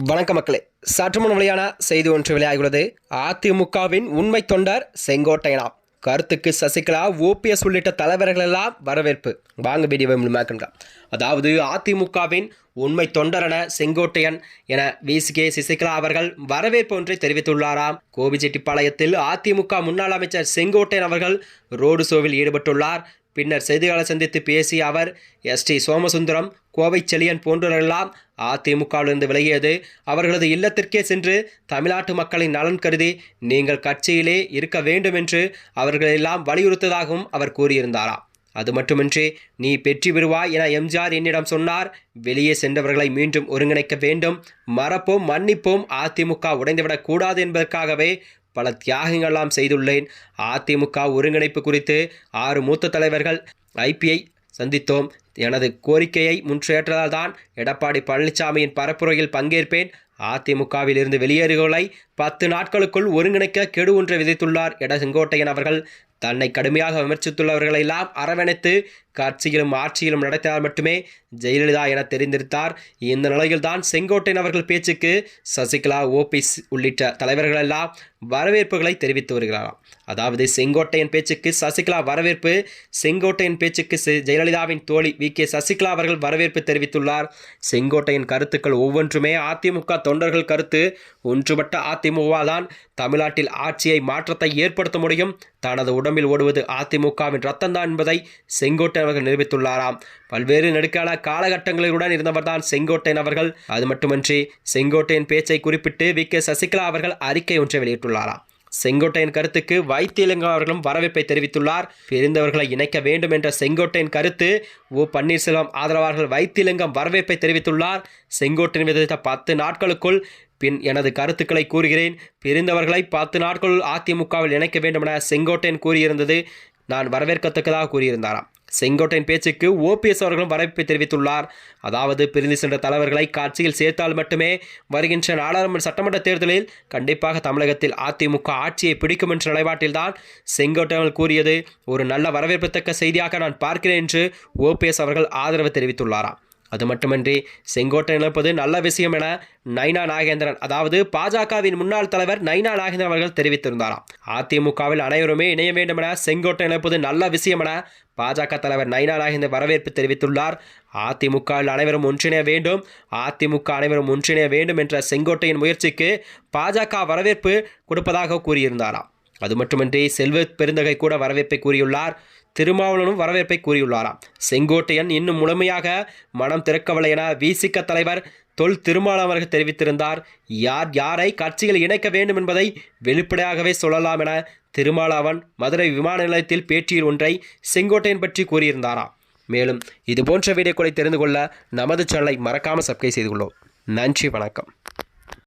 வணக்க மக்களே சற்றுமுன் வழியான செய்தி ஒன்று வெளியாகியுள்ளது. அதிமுகவின் உண்மை தொண்டர் செங்கோட்டையனா கருத்துக்கு சசிகலா ஓபிஎஸ் உள்ளிட்ட தலைவர்கள் எல்லாம் வரவேற்பு. வாங்க வீடியோவை முழுமையாக்கலாம் அதாவது அதிமுகவின் உண்மை தொண்டரென செங்கோட்டையன் என விசிகே சசிகலா அவர்கள் வரவேற்பு ஒன்றை தெரிவித்துள்ளாராம். கோபிச்செட்டிப்பாளையத்தில் அதிமுக முன்னாள் அமைச்சர் செங்கோட்டையன் அவர்கள் ரோடு ஷோவில் ஈடுபட்டுள்ளார். பின்னர் செய்தியாளர் சந்தித்து பேசிய அவர் எஸ் டி சோமசுந்தரம் கோவை செழியன் போன்றவரெல்லாம் அதிமுகவிலிருந்து விலகியது. அவர்களது இல்லத்திற்கே சென்று தமிழ்நாட்டு மக்களின் நலன் கருதி நீங்கள் கட்சியிலே இருக்க வேண்டும் என்று அவர்களெல்லாம் வலியுறுத்ததாகவும் அவர் கூறியிருந்தாராம். அது மட்டுமின்றி நீ பெற்றி பெறுவாய் என எம்ஜிஆர் என்னிடம் சொன்னார். வெளியே சென்றவர்களை மீண்டும் ஒருங்கிணைக்க வேண்டும். மறப்போம் மன்னிப்போம். அதிமுக உடைந்துவிடக் கூடாது என்பதற்காகவே பல தியாகங்கள்லாம் செய்துள்ளேன். அதிமுக ஒருங்கிணைப்பு குறித்து ஆறு மூத்த தலைவர்கள் ஐபிஐ சந்தித்தோம். எனது கோரிக்கையை முற்றேற்றதால் தான் எடப்பாடி பழனிசாமியின் பரப்புரையில் பங்கேற்பேன். அதிமுகவில் இருந்து வெளியேறுகளை பத்து நாட்களுக்குள் ஒருங்கிணைக்க கெடு ஒன்று விதித்துள்ளார் எட செங்கோட்டையன் அவர்கள். தன்னை கடுமையாக விமர்சித்துள்ளவர்களெல்லாம் அரவணைத்து கட்சியிலும் ஆட்சியிலும் நடத்தினால் மட்டுமே ஜெயலலிதா என தெரிந்திருந்தார் இந்த நிலையில்தான் செங்கோட்டையன் அவர்கள் பேச்சுக்கு சசிகலா ஓபிஎஸ் உள்ளிட்ட தலைவர்களெல்லாம் வரவேற்புகளை தெரிவித்து வருகிறாராம். அதாவது செங்கோட்டையன் பேச்சுக்கு சசிகலா வரவேற்பு செங்கோட்டையன் பேச்சுக்கு ஜெயலலிதாவின் தோழி வி. கே. சசிகலா அவர்கள் வரவேற்பு தெரிவித்துள்ளார். செங்கோட்டையன் கருத்துக்கள் ஒவ்வொன்றுமே அதிமுக தொண்டர்கள் கருத்து. ஒன்றுபட்ட அதிமுக தான் தமிழ்நாட்டில் ஆட்சியை மாற்றத்தை ஏற்படுத்த முடியும். தனது உடம்பில் ஓடுவது அதிமுகவின் ரத்தம்தான் என்பதை செங்கோட்டையன் அவர்கள் நிரூபித்துள்ளாராம். பல்வேறு நெடுக்கால காலகட்டங்களுடன் இருந்தவர்தான் செங்கோட்டையன் அவர்கள். அது மட்டுமன்றி செங்கோட்டையின் பேச்சை குறிப்பிட்டு வி. கே. சசிகலா அவர்கள் அறிக்கை ஒன்றை வெளியிட்டுள்ளாராம். செங்கோட்டையின் கருத்துக்கு வைத்தியலிங்கம் அவர்களும் வரவேற்பை தெரிவித்துள்ளார். பிரிந்தவர்களை இணைக்க வேண்டும் என்ற செங்கோட்டையின் கருத்து ஓ. பன்னீர்செல்வம் ஆதரவாளர்கள் வைத்தியலிங்கம் வரவேற்பை தெரிவித்துள்ளார். செங்கோட்டையின் விதித்த பத்து நாட்களுக்குள் பின் எனது கருத்துக்களை கூறுகிறேன். பிரிந்தவர்களை பத்து நாட்களுள் அதிமுகவில் இணைக்க வேண்டும் என செங்கோட்டையன் கூறியிருந்தது. நான் வரவேற்கத்தக்கதாக கூறியிருந்தாராம். செங்கோட்டையின் பேச்சுக்கு ஓபிஎஸ் அவர்களும் வரவேற்பை தெரிவித்துள்ளார். அதாவது பிரிந்து சென்ற தலைவர்களை காட்சியில் சேர்த்தால் மட்டுமே வருகின்ற நாடாளுமன்ற சட்டமன்ற தேர்தலில் கண்டிப்பாக தமிழகத்தில் அதிமுக ஆட்சியை பிடிக்கும் என்ற நிலைப்பாட்டில்தான் செங்கோட்டையன் கூறியது. ஒரு நல்ல வரவேற்பத்தக்க செய்தியாக நான் பார்க்கிறேன் என்று ஓபிஎஸ் அவர்கள் ஆதரவு தெரிவித்துள்ளாராம். அது மட்டுமின்றி செங்கோட்டை இழப்பது நல்ல விஷயம் என நைனா நாகேந்திரன் அதாவது பாஜகவின் முன்னாள் தலைவர் நைனா நாகேந்திரன் அவர்கள் தெரிவித்திருந்தாராம். அதிமுகவில் அனைவருமே இணைய வேண்டும் என செங்கோட்டை இழப்பது நல்ல விஷயம் என பாஜக தலைவர் நைனா நாகேந்திரன் வரவேற்பு தெரிவித்துள்ளார். அதிமுகவில் அனைவரும் ஒன்றிணைய வேண்டும் அதிமுக அனைவரும் ஒன்றிணைய வேண்டும் என்ற செங்கோட்டையின் முயற்சிக்கு பாஜக வரவேற்பு கொடுப்பதாக கூறியிருந்தாராம். அது மட்டுமின்றி செல்வ பெருந்தகை கூட வரவேற்பை கூறியுள்ளார். திருமாவளனும் வரவேற்பை கூறியுள்ளாராம். செங்கோட்டையன் இன்னும் முழுமையாக மனம் திறக்கவில்லை என விசிக தலைவர் தொல் திருமாவளவர்கள் தெரிவித்திருந்தார். யார் யாரை கட்சியில் இணைக்க வேண்டும் என்பதை வெளிப்படையாகவே சொல்லலாம் என திருமாலாவன் மதுரை விமான நிலையத்தில் பேட்டியில் ஒன்றை செங்கோட்டையன் பற்றி கூறியிருந்தாராம். மேலும் இது போன்ற வீடியோக்களை தெரிந்து கொள்ள நமது சேனலை மறக்காமல் சப்ஸ்கிரைப் செய்து கொள்ளும் நன்றி வணக்கம்.